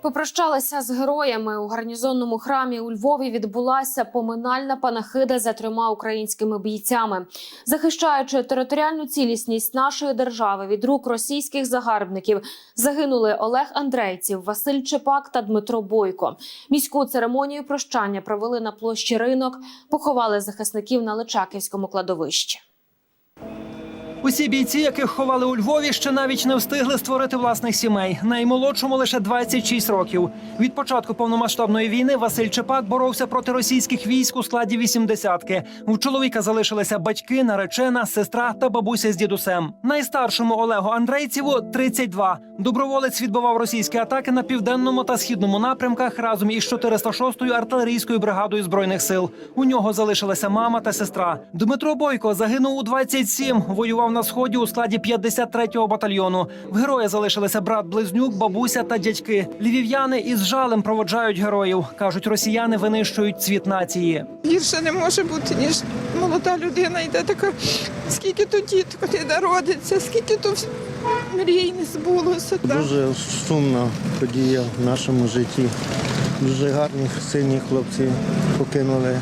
Попрощалися з героями у гарнізонному храмі у Львові. Відбулася поминальна панахида за трьома українськими бійцями, захищаючи територіальну цілісність нашої держави від рук російських загарбників. Загинули Олег Андрейців, Василь Чепак та Дмитро Бойко. Міську церемонію прощання провели на площі ринок, поховали захисників на Личаківському кладовищі. Усі бійці, яких ховали у Львові, ще навіть не встигли створити власних сімей. Наймолодшому лише 26 років. Від початку повномасштабної війни Василь Чепак боровся проти російських військ у складі вісімдесятки. У чоловіка залишилися батьки, наречена, сестра та бабуся з дідусем. Найстаршому Олегу Андрейцеву 32. Доброволець відбивав російські атаки на південному та східному напрямках разом із 406-ю артилерійською бригадою збройних сил. У нього залишилася мама та сестра. Дмитро Бойко загинув у 27, Воював на сході у складі 53-го батальйону. В героя залишилися брат близнюк, бабуся та дядьки. Львів'яни із жалем проводжають героїв. кажуть, росіяни винищують цвіт нації. Гірше не може бути, ніж молода людина йде така, скільки то діток народиться, скільки то мрій не збулося. так. Дуже сумна подія в нашому житті. Дуже гарні, сильні хлопці покинули